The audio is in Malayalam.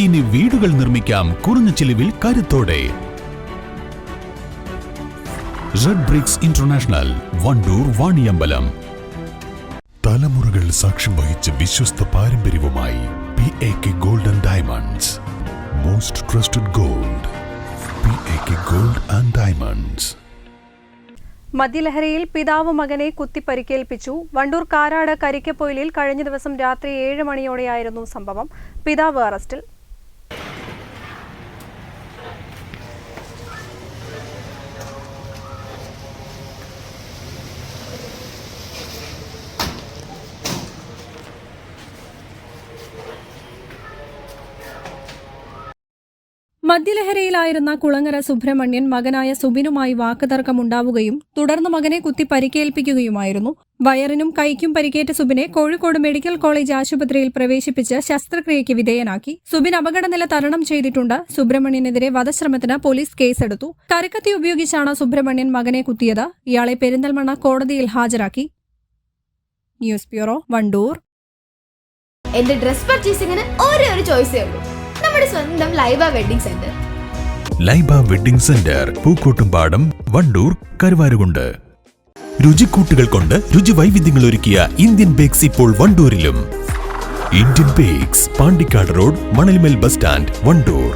ഇനി വീടുകൾ നിർമ്മിക്കാം കുറഞ്ഞ ചിലവിൽ കരുത്തോടെ. Red bricks international Wandoor Vaniyambalam. തലമുറകൾ സാക്ഷ്യം വഹിച്ച വിശ്വസ്ത പാരമ്പര്യവുമായി P A K golden diamonds most trusted gold P A K gold and diamonds മദ്യലഹരിയിൽ പിതാവ് മകനെ കുത്തി പരിക്കേൽപ്പിച്ചു വണ്ടൂർ കാരാട് കരിക്കപ്പൊയിലിൽ കഴിഞ്ഞ ദിവസം രാത്രി ഏഴ് മണിയോടെയായിരുന്നു സംഭവം. പിതാവ് അറസ്റ്റിൽ. മദ്യലഹരിയിലായിരുന്ന കുളങ്ങര സുബ്രഹ്മണ്യൻ മകനായ സുബിനുമായി വാക്കുതർക്കമുണ്ടാവുകയും തുടർന്ന് മകനെ കുത്തി പരിക്കേൽപ്പിക്കുകയുമായിരുന്നു. വയറിനും കൈക്കും പരിക്കേറ്റ സുബിനെ കോഴിക്കോട് മെഡിക്കൽ കോളേജ് ആശുപത്രിയിൽ പ്രവേശിപ്പിച്ച് ശസ്ത്രക്രിയയ്ക്ക് വിധേയനാക്കി. സുബിൻ അപകടനില തരണം ചെയ്തിട്ടുണ്ട്. സുബ്രഹ്മണ്യനെതിരെ വധശ്രമത്തിന് പോലീസ് കേസെടുത്തു. കരക്കത്തി ഉപയോഗിച്ചാണ് സുബ്രഹ്മണ്യൻ മകനെ കുത്തിയത്. ഇയാളെ പെരിന്തൽമണ്ണ കോടതിയിൽ ഹാജരാക്കി. News bureau Wandoor. എന്റെ ഡ്രസ് പർച്ചേസിംഗിന് ഒരേ ഒരു ചോയ്സേ ഉള്ളൂ. നമ്മുടെ സ്വന്തം Laiba wedding centre. Laiba wedding centre Pookkottumpadam Wandoor Karuvarakundu. രുചിക്കൂട്ടുകൾ കൊണ്ട് രുചി വൈവിധ്യങ്ങൾ ഒരുക്കിയ ഇന്ത്യൻ ബേക്സ് ഇപ്പോൾ വണ്ടൂരിലും. Indian bakes Pandikkad road Manalmel bus stand Wandoor.